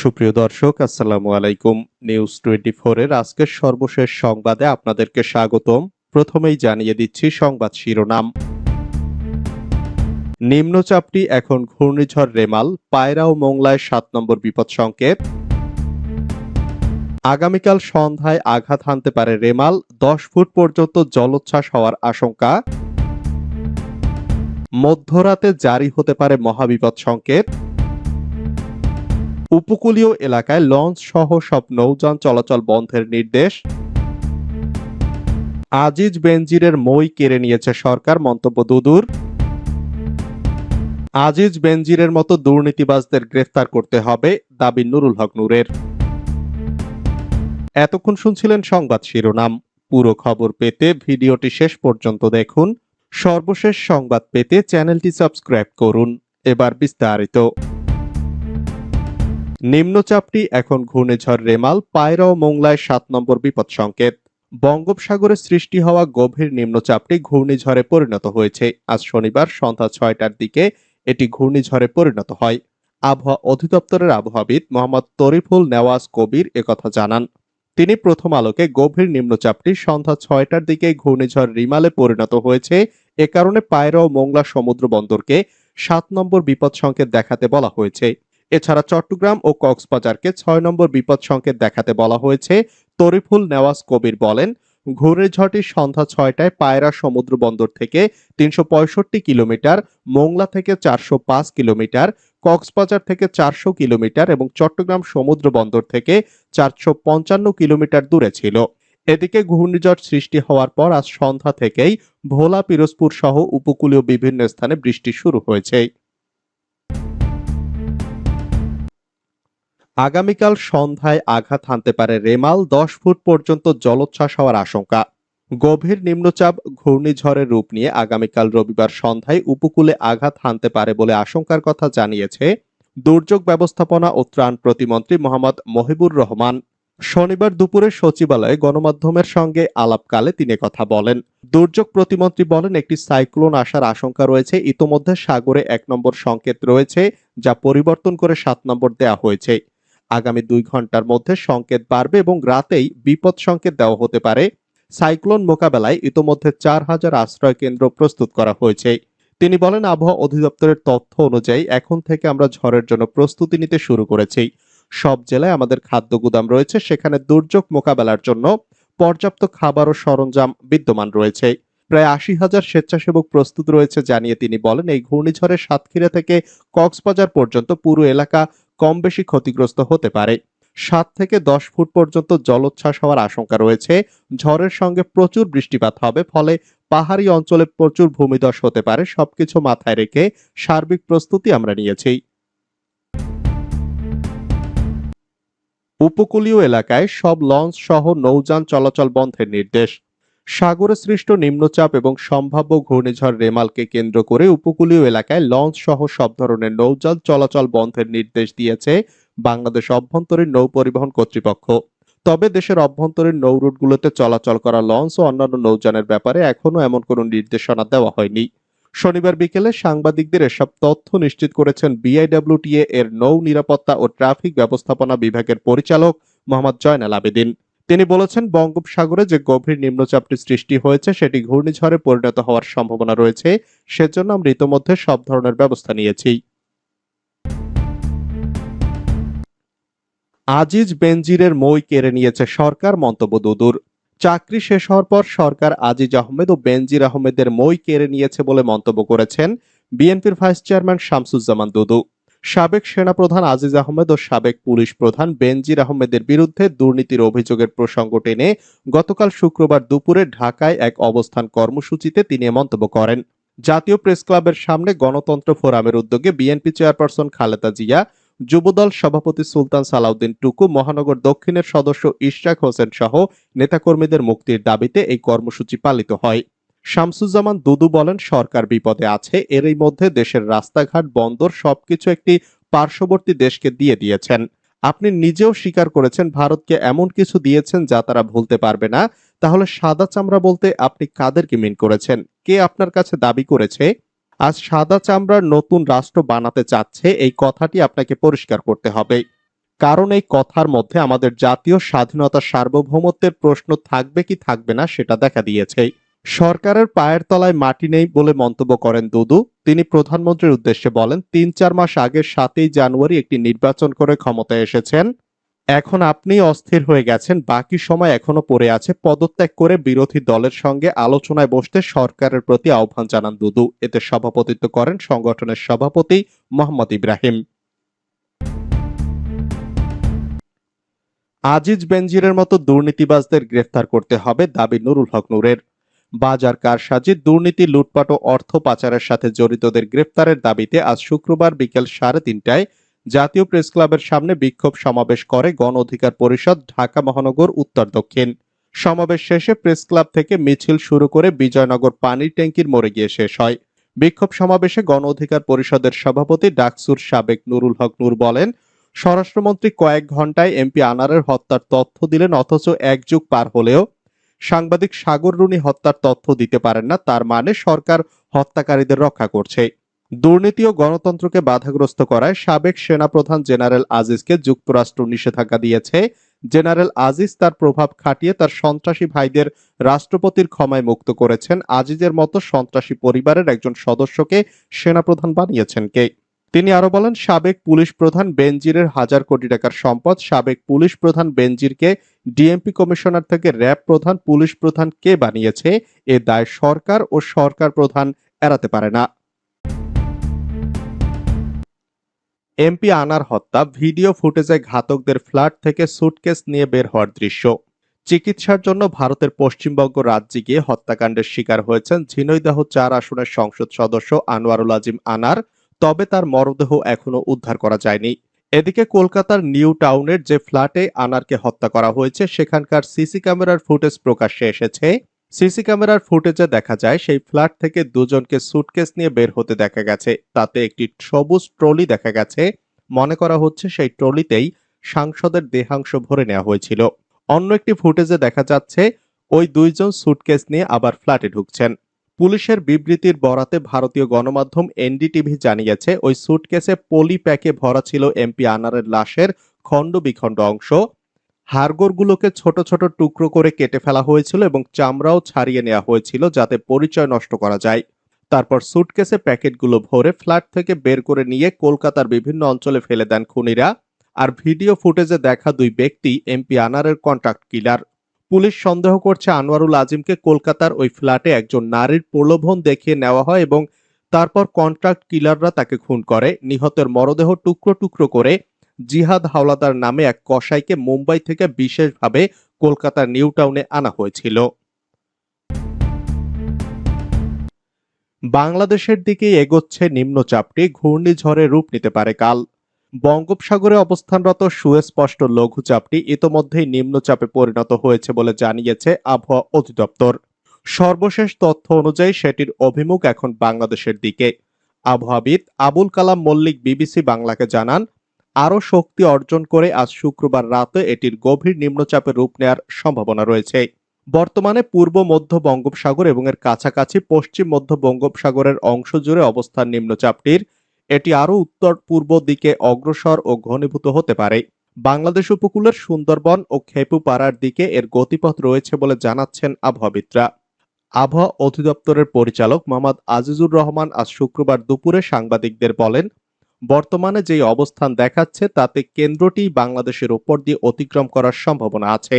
সুপ্রিয় দর্শক, আসসালামু আলাইকুম। নিউজ টোয়েন্টি এর আজকের সর্বশেষ সংবাদে আপনাদেরকে স্বাগতম। প্রথমেই জানিয়ে দিচ্ছি সংবাদ শিরোনাম। নিম্নচাপটি এখন ঘূর্ণিঝড় রেমাল, পায়রা ও মোংলায় সাত নম্বর বিপদ সংকেত। আগামীকাল সন্ধ্যায় আঘাত হানতে পারে রেমাল, দশ ফুট পর্যন্ত জলোচ্ছ্বাস হওয়ার আশঙ্কা। মধ্যরাতে জারি হতে পারে মহাবিপদ সংকেত। উপকূলীয় এলাকায় লঞ্চ সহ সব নৌযান চলাচল বন্ধের নির্দেশ। আজিজ বেনজিরের মই কেড়ে নিয়েছে সরকার, মন্তব্য দুদুর। আজিজ বেনজিরের মতো দুর্নীতিবাজদের গ্রেফতার করতে হবে, দাবি নুরুল হক নূরের। এতক্ষণ শুনছিলেন সংবাদ শিরোনাম। পুরো খবর পেতে ভিডিওটি শেষ পর্যন্ত দেখুন। সর্বশেষ সংবাদ পেতে চ্যানেলটি সাবস্ক্রাইব করুন। এবার বিস্তারিত। নিম্নচাপটি এখন ঘূর্ণিঝড় রেমাল, পায়রা ও মোংলায় সাত নম্বর বিপদ সংকেত। বঙ্গোপসাগরে সৃষ্টি হওয়া গভীর নিম্নচাপটি ঘূর্ণিঝড়ে পরিণত হয়েছে। আজ শনিবার সন্ধ্যা ছয়টার দিকে এটি ঘূর্ণিঝড়ে পরিণত হয়। আবহাওয়া অধিদপ্তরের আবহাওয়াবিদ মোহাম্মদ তরিফুল নেওয়াজ কবির একথা জানান। তিনি প্রথম আলোকে গভীর নিম্নচাপটি সন্ধ্যা ছয়টার দিকে ঘূর্ণিঝড় রিমালে পরিণত হয়েছে। এ কারণে পায়রা ও মোংলা সমুদ্র বন্দরকে সাত নম্বর বিপদ সংকেত দেখাতে বলা হয়েছে। এছাড়া চট্টগ্রাম ও কক্সবাজারকে ছয় নম্বর বিপদ সংকেত দেখাতে বলা হয়েছে, তরিফুল নেওয়াজ কবির বলেন ঘূর্ণিঝড়টি সন্ধ্যা ছয়টায় পায়রা সমুদ্র বন্দর থেকে তিনশো পঁয়ষট্টি কিলোমিটার, মোংলা থেকে চারশো পাঁচ কিলোমিটার, কক্সবাজার থেকে চারশো কিলোমিটার এবং চট্টগ্রাম সমুদ্র বন্দর থেকে চারশো পঞ্চান্ন কিলোমিটার দূরে ছিল। এদিকে ঘূর্ণিঝড় সৃষ্টি হওয়ার পর আজ সন্ধ্যা থেকেই ভোলা পিরোজপুর সহ উপকূলীয় বিভিন্ন স্থানে বৃষ্টি শুরু হয়েছে। আগামীকাল সন্ধ্যায় আঘাত হানতে পারে রেমাল, দশ ফুট পর্যন্ত জলোচ্ছ্বাস হওয়ার আশঙ্কা। গভীর নিম্নচাপ, ঘূর্ণিঝড়ের রূপ নিয়ে আগামীকাল রবিবার সন্ধ্যায় উপকূলে আঘাত হানতে পারে বলে আশঙ্কার কথা জানিয়েছে দুর্যোগ ব্যবস্থাপনা ও ত্রাণ প্রতিমন্ত্রী মোহাম্মদ মহিবুর রহমান। শনিবার দুপুরে সচিবালয়ে গণমাধ্যমের সঙ্গে আলাপকালে তিনি কথা বলেন। দুর্যোগ প্রতিমন্ত্রী বলেন, একটি সাইক্লোন আসার আশঙ্কা রয়েছে। ইতোমধ্যে সাগরে এক নম্বর সংকেত রয়েছে, যা পরিবর্তন করে সাত নম্বর দেয়া হয়েছে। আগামী দুই ঘণ্টার মধ্যে সংকেত বাড়বে এবং রাতেই বিপদ সংকেত দেওয়া হতে পারে। সাইক্লোন মোকাবেলায় ইতোমধ্যে চার হাজার আশ্রয় কেন্দ্র প্রস্তুত করা হয়েছে। তিনি বলেন, আবহাওয়া অধিদপ্তরের তথ্য অনুযায়ী এখন থেকে আমরা ঝড়ের জন্য প্রস্তুতি নিতে শুরু করেছি। সব জেলায় আমাদের খাদ্য গুদাম রয়েছে, সেখানে দুর্যোগ মোকাবেলার জন্য পর্যাপ্ত খাবার ও সরঞ্জাম বিদ্যমান রয়েছে। প্রায় আশি হাজার স্বেচ্ছাসেবক প্রস্তুত রয়েছে জানিয়ে তিনি বলেন, এই ঘূর্ণিঝড়ে সাতক্ষীরা থেকে কক্সবাজার পর্যন্ত পুরো এলাকা কম বেশি ক্ষতিগ্রস্ত হতে পারে। সাত থেকে দশ ফুট পর্যন্ত জলোচ্ছ্বাস হওয়ার আশঙ্কা রয়েছে। ঝড়ের সঙ্গে প্রচুর বৃষ্টিপাত হবে, ফলে পাহাড়ি অঞ্চলে প্রচুর ভূমিধস হতে পারে। সবকিছু মাথায় রেখে সার্বিক প্রস্তুতি আমরা নিয়েছি। উপকূলীয় এলাকায় সব লঞ্চ সহ নৌযান চলাচল বন্ধের নির্দেশ। সাগরে সৃষ্ট নিম্নচাপ এবং সম্ভাব্য ঘূর্ণিঝড় রেমালকে কেন্দ্র করে উপকূলীয় এলাকায় লঞ্চ সহ সব ধরনের নৌযান চলাচল বন্ধের নির্দেশ দিয়েছে বাংলাদেশ অভ্যন্তরীণ নৌ পরিবহন কর্তৃপক্ষ। তবে দেশের অভ্যন্তরীণ নৌ রুটগুলোতে চলাচল করা লঞ্চ ও অন্যান্য নৌযানের ব্যাপারে এখনও এমন কোনো নির্দেশনা দেওয়া হয়নি। শনিবার বিকেলে সাংবাদিকদের এসব তথ্য নিশ্চিত করেছেন বিআইডব্লিউটিএ এর নৌ নিরাপত্তা ও ট্রাফিক ব্যবস্থাপনা বিভাগের পরিচালক মোহাম্মদ জয়নাল আবেদিন। তিনি বলেছেন, বঙ্গোপসাগরে যে গভীর নিম্নচাপটি সৃষ্টি হয়েছে, সেটি ঘূর্ণিঝড়ে পরিণত হওয়ার সম্ভাবনা রয়েছে। সেজন্য আমরা ইতোমধ্যে সব ধরনের ব্যবস্থা নিয়েছি। আজিজ বেনজিরের মই কেড়ে নিয়েছে সরকার, মন্তব্য দুদুর। চাকরি শেষ হওয়ার পর সরকার আজিজ আহমেদ ও বেনজির আহমেদের মই কেড়ে নিয়েছে বলে মন্তব্য করেছেন বিএনপির ভাইস চেয়ারম্যান শামসুজ্জামান দুদু। সাবেক সেনাপ্রধান আজিজ আহমেদ ও সাবেক পুলিশ প্রধান বেনজির আহমেদের বিরুদ্ধে দুর্নীতির অভিযোগের প্রসঙ্গ টেনে গতকাল শুক্রবার দুপুরে ঢাকায় এক অবস্থান কর্মসূচিতে তিনি মন্তব্য করেন। জাতীয় প্রেস ক্লাবের সামনে গণতন্ত্র ফোরামের উদ্যোগে বিএনপি চেয়ারপারসন খালেদা জিয়া, যুবদল সভাপতি সুলতান সালাউদ্দিন টুকু, মহানগর দক্ষিণের সদস্য ইশরাক হোসেন সহ নেতাকর্মীদের মুক্তির দাবিতে এই কর্মসূচি পালিত হয়। শামসুজ্জামান দুদু বলেন, সরকার বিপদে আছে, এরই মধ্যে দেশের রাস্তাঘাট, বন্দর সবকিছু একটি পার্শ্ববর্তী দেশকে দিয়ে দিয়েছেন। আপনি নিজেও স্বীকার করেছেন, ভারতকে এমন কিছু দিয়েছেন যা তারা ভুলতে পারবে না। তাহলে সাদা চামড়া বলতে আপনি কাদেরকে মিন করেছেন? কে আপনার কাছে দাবি করেছে? আজ সাদা চামড়ার নতুন রাষ্ট্র বানাতে চাচ্ছে, এই কথাটি আপনাকে পরিষ্কার করতে হবে। কারণ এই কথার মধ্যে আমাদের জাতীয় স্বাধীনতা সার্বভৌমত্বের প্রশ্ন থাকবে কি থাকবে না সেটা দেখা দিয়েছে। সরকারের পায়ের তলায় মাটি নেই বলে মন্তব্য করেন দুদু। তিনি প্রধানমন্ত্রীর উদ্দেশ্যে বলেন, তিন চার মাস আগে সাতই জানুয়ারি একটি নির্বাচন করে ক্ষমতায় এসেছেন। এখন আপনি অস্থির হয়ে গেছেন, বাকি সময় এখনও পড়ে আছে, পদত্যাগ করে বিরোধী দলের সঙ্গে আলোচনায় বসতে সরকারের প্রতি আহ্বান জানান দুদু। এতে সভাপতিত্ব করেন সংগঠনের সভাপতি মোহাম্মদ ইব্রাহিম। আজিজ বেনজিরের মতো দুর্নীতিবাজদের গ্রেফতার করতে হবে দাবি নুরুল হক নূরের। বাজার কারসাজি, দুর্নীতি, লুটপাট ও অর্থ পাচারের সাথে জড়িতদের গ্রেফতারের দাবিতে আজ শুক্রবার বিকেল সাড়ে তিনটায় জাতীয় প্রেস ক্লাবের সামনে বিক্ষোভ সমাবেশ করে গণ অধিকার পরিষদ ঢাকা মহানগর উত্তর দক্ষিণ। সমাবেশ শেষে প্রেস ক্লাব থেকে মিছিল শুরু করে বিজয়নগর পানির ট্যাঙ্কির মোড়ে গিয়ে শেষ হয়। বিক্ষোভ সমাবেশে গণ অধিকার পরিষদের সভাপতি ডাকসুর সাবেক নুরুল হক নূর বলেন, স্বরাষ্ট্রমন্ত্রী কয়েক ঘন্টায় এমপি আনারের হত্যার তথ্য দিলেন, অথচ এক যুগ পার হলেও সাংবাদিক সাগর রুনি হত্যার তথ্য দিতে পারেন না, তার মানে সরকার হত্যাকারীদের রক্ষা করছে। দুর্নীতি ও গণতন্ত্রকে বাধাগ্রস্ত করায় সাবেক সেনাপ্রধান জেনারেল আজিজকে যুক্তরাষ্ট্র নিষেধাজ্ঞা দিয়েছে। জেনারেল আজিজ তার প্রভাব খাটিয়ে তার সন্ত্রাসী ভাইদের রাষ্ট্রপতির ক্ষমায় মুক্ত করেছেন। আজিজের মতো সন্ত্রাসী পরিবারের একজন সদস্যকে সেনাপ্রধান বানিয়েছেন কে? তিনি আরও বলেন, সাবেক পুলিশ প্রধান বেনজিরের হাজার কোটি টাকার সম্পদ, সাবেক পুলিশ প্রধান বেনজিরকে ডিএমপি কমিশনার থেকে র্যাব প্রধান, পুলিশ প্রধান কে বানিয়েছে, এ দায় সরকার ও সরকার প্রধান এড়াতে পারে না। এমপি আনার হত্যা, ভিডিও ফুটেজে ঘাতকদের ফ্ল্যাট থেকে সুটকেস নিয়ে বের হওয়ার দৃশ্য। চিকিৎসার জন্য ভারতের পশ্চিমবঙ্গ রাজ্যে গিয়ে হত্যাকাণ্ডের শিকার হয়েছেন ঝিনৈদাহ চার আসনের সংসদ সদস্য আনোয়ারুল আজিম আনার। তবে তার মরদেহ এখনও উদ্ধার করা যায়নি। এদিকে কলকাতার নিউ টাউনের যে ফ্ল্যাটে আনারকে হত্যা করা হয়েছে, সেখানকার সিসি ক্যামেরার ফুটেজ প্রকাশ্যে এসেছে। সিসি ক্যামেরার ফুটেজে দেখা যায়, সেই ফ্ল্যাট থেকে দুজনকে সুটকেস নিয়ে বের হতে দেখা গেছে। তাতে একটি সবুজ ট্রলি দেখা গেছে। মনে করা হচ্ছে সেই ট্রলিতেই সাংসদের দেহাংশ ভরে নেওয়া হয়েছিল। অন্য একটি ফুটেজে দেখা যাচ্ছে, ওই দুইজন সুটকেস নিয়ে আবার ফ্ল্যাটে ঢুকছেন। পুলিশের বিবৃতির বরাতে ভারতীয় গণমাধ্যম এনডিটিভি জানিয়েছে, ওই সুটকেসে পলি প্যাকে ভরা ছিল এমপি আনারের লাশের খণ্ড বিখণ্ড অংশ। হাড়গোড়গুলোকে ছোট ছোট টুকরো করে কেটে ফেলা হয়েছিল এবং চামড়াও ছাড়িয়ে নেওয়া হয়েছিল যাতে পরিচয় নষ্ট করা যায়। তারপর সুটকেসে প্যাকেটগুলো ভরে ফ্ল্যাট থেকে বের করে নিয়ে কলকাতার বিভিন্ন অঞ্চলে ফেলে দেন খুনিরা। আর ভিডিও ফুটেজে দেখা দুই ব্যক্তি, এমপি আনারের কন্ট্রাক্ট কিলার। পুলিশ সন্দেহ করছে আনোয়ারুল আজিমকে কলকাতার ওই ফ্ল্যাটে একজন নারীর প্রলোভন দেখিয়ে নেওয়া হয় এবং তারপর কন্ট্রাক্ট কিলাররা তাকে খুন করে। নিহতের মরদেহ টুকরো টুকরো করে জিহাদ হাওলাদার নামে এক কসাইকে মুম্বাই থেকে বিশেষভাবে কলকাতার নিউ টাউনে আনা হয়েছিল। বাংলাদেশের দিকে এগোচ্ছে নিম্নচাপটি। ঘূর্ণিঝড়ে রূপ নিতে পারে কাল। বঙ্গোপসাগরে অবস্থানরত সুস্পষ্ট লঘুচাপটি ইতোমধ্যেই নিম্নচাপে পরিণত হয়েছে বলে জানিয়েছে আবহাওয়া অধিদপ্তর। সর্বশেষ তথ্য অনুযায়ী সেটির অভিমুখ এখন বাংলাদেশের দিকে। আবহাওয়াবিদ আবুল কালাম মল্লিক বিবিসি বাংলাকে জানান, আরও শক্তি অর্জন করে আজ শুক্রবার রাতে এটির গভীর নিম্নচাপে রূপ নেওয়ার সম্ভাবনা রয়েছে। বর্তমানে পূর্ব মধ্য বঙ্গোপসাগর এবং এর কাছাকাছি পশ্চিম মধ্য বঙ্গোপসাগরের অংশ জুড়ে অবস্থান নিম্নচাপটির এটি আরও উত্তর পূর্ব দিকে অগ্রসর ও ঘনীভূত হতে পারে। বাংলাদেশ উপকূলের সুন্দরবন ও খেপুপাড়ার দিকে এর গতিপথ রয়েছে বলে জানাচ্ছেন আবহাওয়াবিদরা। আবহাওয়া অধিদপ্তরের পরিচালক মোহাম্মদ আজিজুর রহমান আজ শুক্রবার দুপুরে সাংবাদিকদের বলেন, বর্তমানে যেই অবস্থান দেখাচ্ছে তাতে কেন্দ্রটি বাংলাদেশের উপর দিয়ে অতিক্রম করার সম্ভাবনা আছে।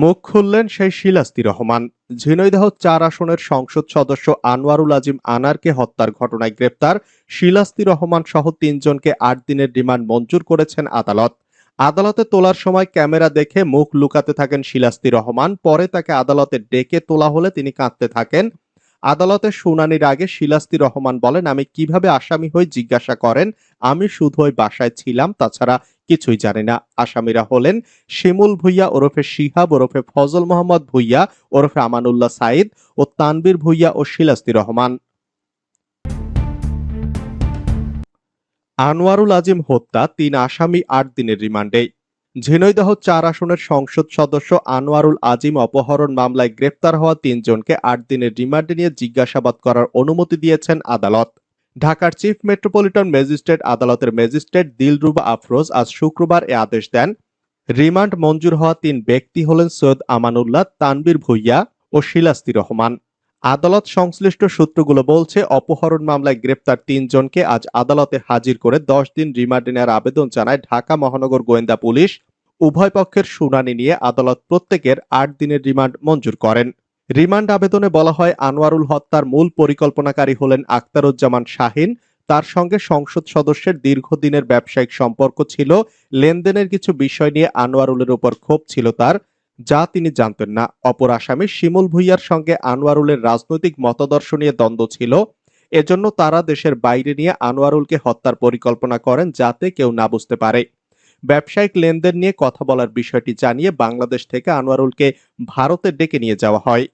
মুখ খুললেন সেই শিলাস্তি রহমান। ঝিনৈদহ চার আসনের সংসদ সদস্য আনোয়ারুল আজিম আনারকে হত্যার ঘটনায় গ্রেপ্তার। শিলাস্তি রহমান সহ তিনজনকে আট দিনের রিমান্ড মঞ্জুর করেছেন আদালত। আদালতে তোলার সময় ক্যামেরা দেখে মুখ লুকাতে থাকেন শিলাস্তি রহমান। পরে তাকে আদালতে ডেকে তোলা হলে তিনি কাঁদতে থাকেন। আদালতে শুনানির আগে শিলাস্তি রহমান বলেন, আমি কীভাবে আসামি হয়ে জিজ্ঞাসা করেন? আমি শুধু ওই বাসায় ছিলাম। তাছাড়া কিছুই জানি না। আসামিরা হলেন শিমুল ভুইয়া ওরফে শিহাব, ওরফে ফজল মোহাম্মদ ভুইয়া, ওরফে আমানুল্লাহ সাইদ ও তানবীর ভুইয়া ও শিলাস্তি রহমান। আনোয়ারুল আজিম হত্যা, তিন আসামি আট দিনের রিমান্ডে। ঝিনৈদহ চার আসনের সংসদ সদস্য আনোয়ারুল আজিম অপহরণ মামলায় গ্রেপ্তার হওয়া তিনজনকে আট দিনের রিমান্ডে নিয়ে জিজ্ঞাসাবাদ করার অনুমতি দিয়েছেন আদালত। ঢাকার চিফ মেট্রোপলিটন ম্যাজিস্ট্রেট আদালতের ম্যাজিস্ট্রেট দিলরুবা আফরোজ আজ শুক্রবার এ আদেশ দেন। রিমান্ড মঞ্জুর হওয়া তিন ব্যক্তি হলেন সৈয়দ আমানুল্লাহ তানবীর ভুইয়া ও শিলাস্তি রহমান। আদালত সংশ্লিষ্ট সূত্রগুলো বলছে, অপহরণ মামলায় গ্রেপ্তার তিনজনকে আজ আদালতে হাজির করে দশ দিন রিমান্ডে নেওয়ার আবেদন জানায় ঢাকা মহানগর গোয়েন্দা পুলিশ। উভয় পক্ষের শুনানি নিয়ে আদালত প্রত্যেকের আট দিনের রিমান্ড মঞ্জুর করেন। রিমান্ড আবেদনে বলা হয়, আনোয়ারুল হত্যার মূল পরিকল্পনাকারী হলেন আক্তারুজ্জামান শাহিন। তার সঙ্গে সংসদ সদস্যের দীর্ঘদিনের ব্যবসায়িক সম্পর্ক ছিল। লেনদেনের কিছু বিষয় নিয়ে আনোয়ারুলের উপর ক্ষোভ ছিল তার, যা তিনি জানতেন না। অপর আসামি শিমুল ভুইয়ার সঙ্গে আনোয়ারুলের রাজনৈতিক মতাদর্শ নিয়ে দ্বন্দ্ব ছিল। এজন্য তারা দেশের বাইরে নিয়ে আনোয়ারুলকে হত্যার পরিকল্পনা করেন যাতে কেউ না বুঝতে পারে। ব্যবসায়িক লেনদেন নিয়ে কথা বলার বিষয়টি জানিয়ে বাংলাদেশ থেকে আনোয়ারুলকে ভারতে ডেকে নিয়ে যাওয়া হয়।